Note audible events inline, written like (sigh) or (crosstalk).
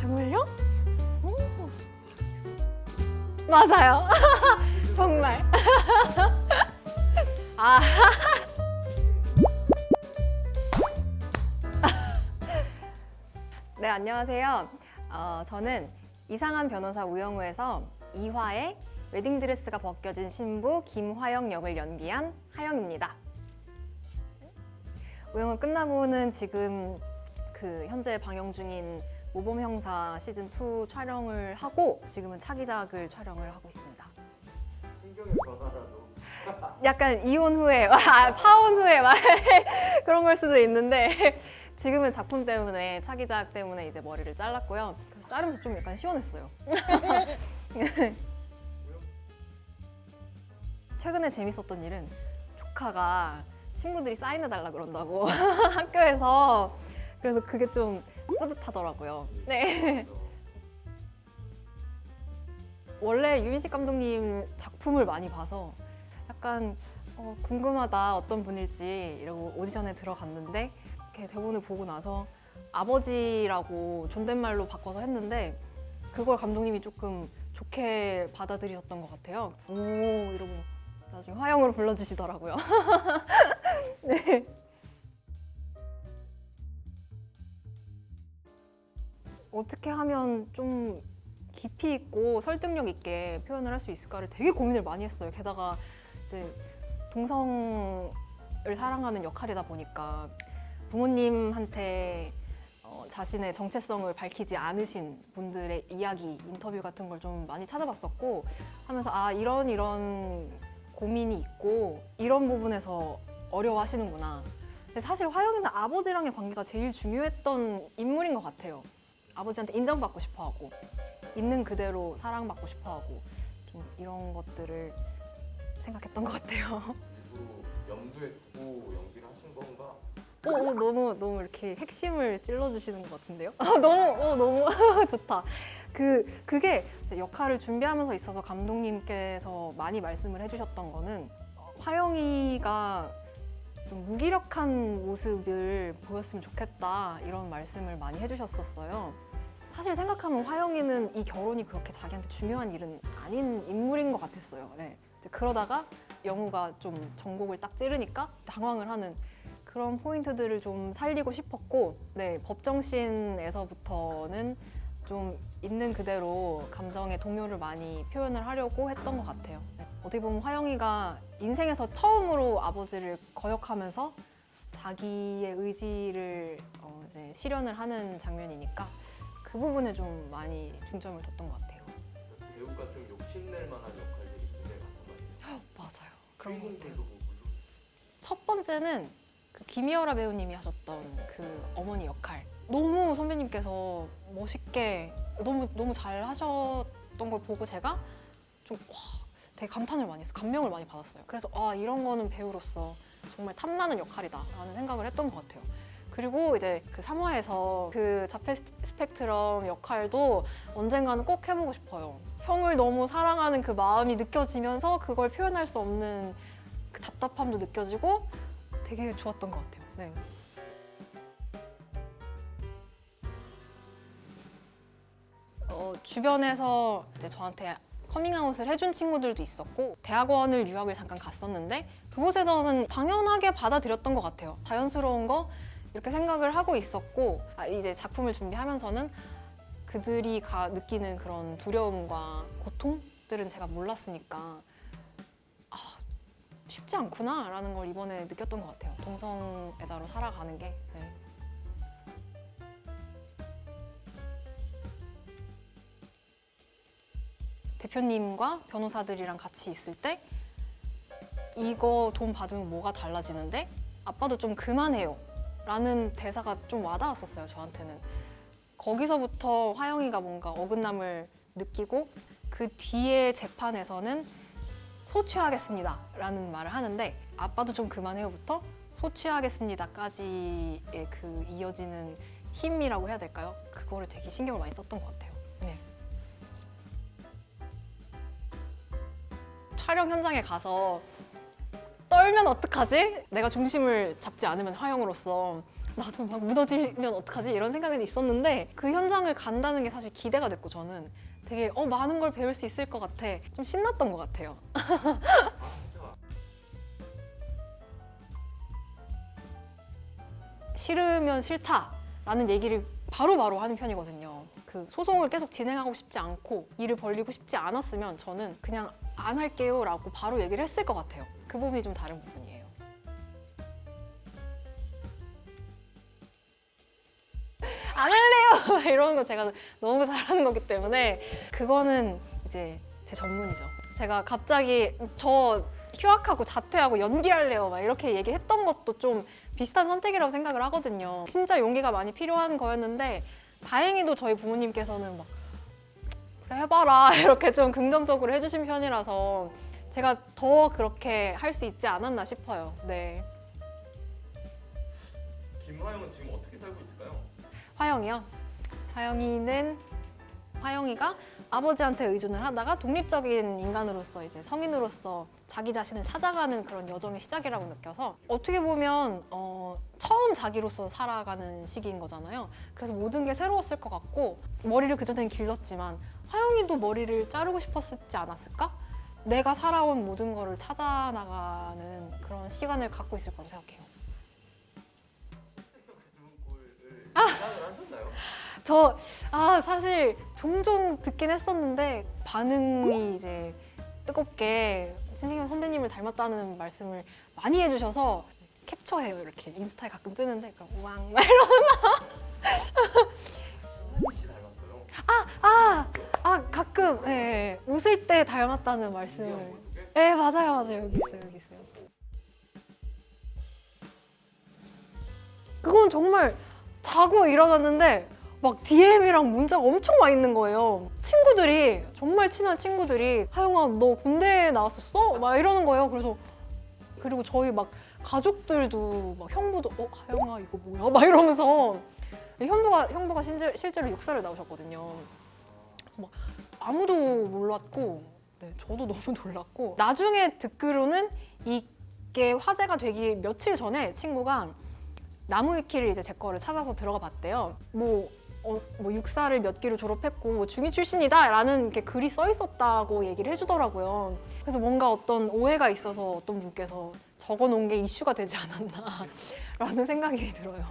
정말요? 오. 맞아요. (laughs) 정말. (laughs) 아. 네, 안녕하세요. 어, 저는 이상한 변호사 우영우에서 2화의 웨딩드레스가 벗겨진 신부 김화영 역을 연기한 하영입니다. 우영우 끝나고는 지금 그 현재 방영 중인 모범 형사 시즌 2 촬영을 하고 지금은 차기작을 촬영을 하고 있습니다. (laughs) 약간 이혼 후에 아, 파혼 후에 막 (laughs) 그런 걸 수도 있는데 (laughs) 지금은 작품 때문에 차기작 때문에 이제 머리를 잘랐고요. 그래서 자르면서 좀 약간 시원했어요. 최근에 재밌었던 일은 조카가 친구들이 사인해 달라 그런다고 학교에서 그래서 그게 좀 뿌듯하더라고요. 네. (laughs) 원래 유인식 감독님 작품을 많이 봐서 약간 어, 궁금하다 어떤 분일지 이러고 오디션에 들어갔는데 이렇게 대본을 보고 나서 아버지라고 존댓말로 바꿔서 했는데 그걸 감독님이 조금 좋게 받아들이셨던 것 같아요. 오 이러고 나중에 화영으로 불러주시더라고요. (laughs) 네. 어떻게 하면 좀 깊이 있고 설득력 있게 표현을 할 수 있을까를 되게 고민을 많이 했어요. 게다가 이제 동성을 사랑하는 역할이다 보니까 부모님한테 어, 자신의 정체성을 밝히지 않으신 분들의 이야기, 인터뷰 같은 걸 좀 많이 찾아봤었고 하면서 아 이런 이런 고민이 있고 이런 부분에서 어려워하시는구나. 사실 화영이는 아버지랑의 관계가 제일 중요했던 인물인 것 같아요. 아버지한테 인정받고 싶어 하고 있는 그대로 사랑받고 싶어 하고 좀 이런 것들을 생각했던 것 같아요. (laughs) 일부러 두고 연기를 하신 건가? 어, 어, 너무 너무 이렇게 핵심을 찔러주시는 것 같은데요? (laughs) 아, 너무 어, 너무 (laughs) 좋다. 그 그게 역할을 준비하면서 있어서 감독님께서 많이 말씀을 해주셨던 거는 어, 화영이가 좀 무기력한 모습을 보였으면 좋겠다 이런 말씀을 많이 해주셨었어요. 사실 생각하면 화영이는 이 결혼이 그렇게 자기한테 중요한 일은 아닌 인물인 것 같았어요. 네. 그러다가 영우가 좀 전곡을 딱 찌르니까 당황을 하는 그런 포인트들을 좀 살리고 싶었고, 네 법정씬에서부터는 좀 있는 그대로 감정의 동요를 많이 표현을 하려고 했던 것 같아요. 네. 어떻게 보면 화영이가 인생에서 처음으로 아버지를 거역하면서 자기의 의지를 어, 이제 실현을 하는 장면이니까 그 부분에 좀 많이 중점을 뒀던 것 같아요. 배우가 좀 욕심낼 만한 역할들이 굉장히 많단 말이에요. 맞아요. 주인공들도 뭐 물론 첫 번째는 그 김희열아 배우님이 하셨던 그 어머니 역할. 너무 선배님께서 멋있게 너무 너무 잘 하셨던 걸 보고 제가 좀 와, 되게 감탄을 많이 했어요. 감명을 많이 받았어요. 그래서 아 이런 거는 배우로서 정말 탐나는 역할이다라는 생각을 했던 것 같아요. 그리고 이제 그 3화에서 그 자폐 스- 스펙트럼 역할도 언젠가는 꼭 해보고 싶어요. 형을 너무 사랑하는 그 마음이 느껴지면서 그걸 표현할 수 없는 그 답답함도 느껴지고 되게 좋았던 것 같아요. 네. 어, 주변에서 이제 저한테 커밍아웃을 해준 친구들도 있었고 대학원을 유학을 잠깐 갔었는데 그곳에서는 당연하게 받아들였던 것 같아요. 자연스러운 거 이렇게 생각을 하고 있었고 아, 이제 작품을 준비하면서는 그들이 가, 느끼는 그런 두려움과 고통들은 제가 몰랐으니까 아, 쉽지 않구나라는 걸 이번에 느꼈던 것 같아요. 동성애자로 살아가는 게. 네. 대표님과 변호사들이랑 같이 있을 때 이거 돈 받으면 뭐가 달라지는데 아빠도 좀 그만해요 라는 대사가 좀 와닿았었어요 저한테는 거기서부터 화영이가 뭔가 어긋남을 느끼고 그 뒤에 재판에서는 소취하겠습니다 라는 말을 하는데 아빠도 좀 그만해요부터 소취하겠습니다까지의 그 이어지는 힘이라고 해야 될까요? 그거를 되게 신경을 많이 썼던 것 같아요. 네. 촬영 현장에 가서 떨면 어떡하지? 내가 중심을 잡지 않으면 화영으로서 나도 막 무너지면 어떡하지 이런 생각은 있었는데 그 현장을 간다는 게 사실 기대가 됐고 저는 되게 어 많은 걸 배울 수 있을 것 같아 좀 신났던 것 같아요. (laughs) 싫으면 싫다라는 얘기를 바로바로 하는 편이거든요. 그 소송을 계속 진행하고 싶지 않고 일을 벌리고 싶지 않았으면 저는 그냥 안 할게요 라고 바로 얘기를 했을 것 같아요. 그 부분이 좀 다른 부분이에요. (laughs) 안 할래요 (laughs) 이러는 거 제가 너무 잘하는 거기 때문에 그거는 이제 제 전문이죠. 제가 갑자기 저 휴학하고 자퇴하고 연기할래요 막 이렇게 얘기했던 것도 좀 비슷한 선택이라고 생각을 하거든요. 진짜 용기가 많이 필요한 거였는데 다행히도 저희 부모님께서는 막 그래 해봐라 (laughs) 이렇게 좀 긍정적으로 해주신 편이라서 제가 더 그렇게 할 수 있지 않았나 싶어요. 네. 김화영은 지금 어떻게 살고 있을까요? 화영이요. 화영이는 화영이가 아버지한테 의존을 하다가 독립적인 인간으로서 이제 성인으로서 자기 자신을 찾아가는 그런 여정의 시작이라고 느껴서 어떻게 보면 어, 처음 자기로서 살아가는 시기인 거잖아요. 그래서 모든 게 새로웠을 것 같고 머리를 그전에는 길렀지만 화영이도 머리를 자르고 싶었지 않았을까? 내가 살아온 모든 거를 찾아 나가는 그런 시간을 갖고 있을 거라고 생각해요. 저 아 사실 종종 듣긴 했었는데 반응이 이제 뜨겁게 신승현 선배님을 닮았다는 말씀을 많이 해주셔서 캡처해요 이렇게. 인스타에 가끔 뜨는데 그럼 우왕 막 이러 신한희 씨 닮았어요. 아, 아 가끔 예, 예, 웃을 때 닮았다는 말씀을. 예 맞아요 맞아요. 여기 있어요 여기 있어요. 그건 정말 자고 일어났는데 막 DM이랑 문자가 엄청 와 있는 거예요 친구들이 정말 친한 친구들이 하영아 너 군대 나왔었어? 막 이러는 거예요 그래서 그리고 저희 막 가족들도 막 형부도 어 하영아 이거 뭐야? 막 이러면서 형부가 형부가 실제, 실제로 육사를 나오셨거든요 그래서 막 아무도 몰랐고 네, 저도 (laughs) 너무 놀랐고 나중에 듣기로는 이게 화제가 되기 며칠 전에 친구가 나무 위키를 이제 제 거를 찾아서 들어가 봤대요. 뭐, 어, 뭐 육사를 몇 기로 졸업했고 뭐 중위 출신이다라는 이렇게 글이 써 있었다고 얘기를 해주더라고요. 그래서 뭔가 어떤 오해가 있어서 어떤 분께서 적어놓은 게 이슈가 되지 않았나라는 (laughs) 생각이 들어요.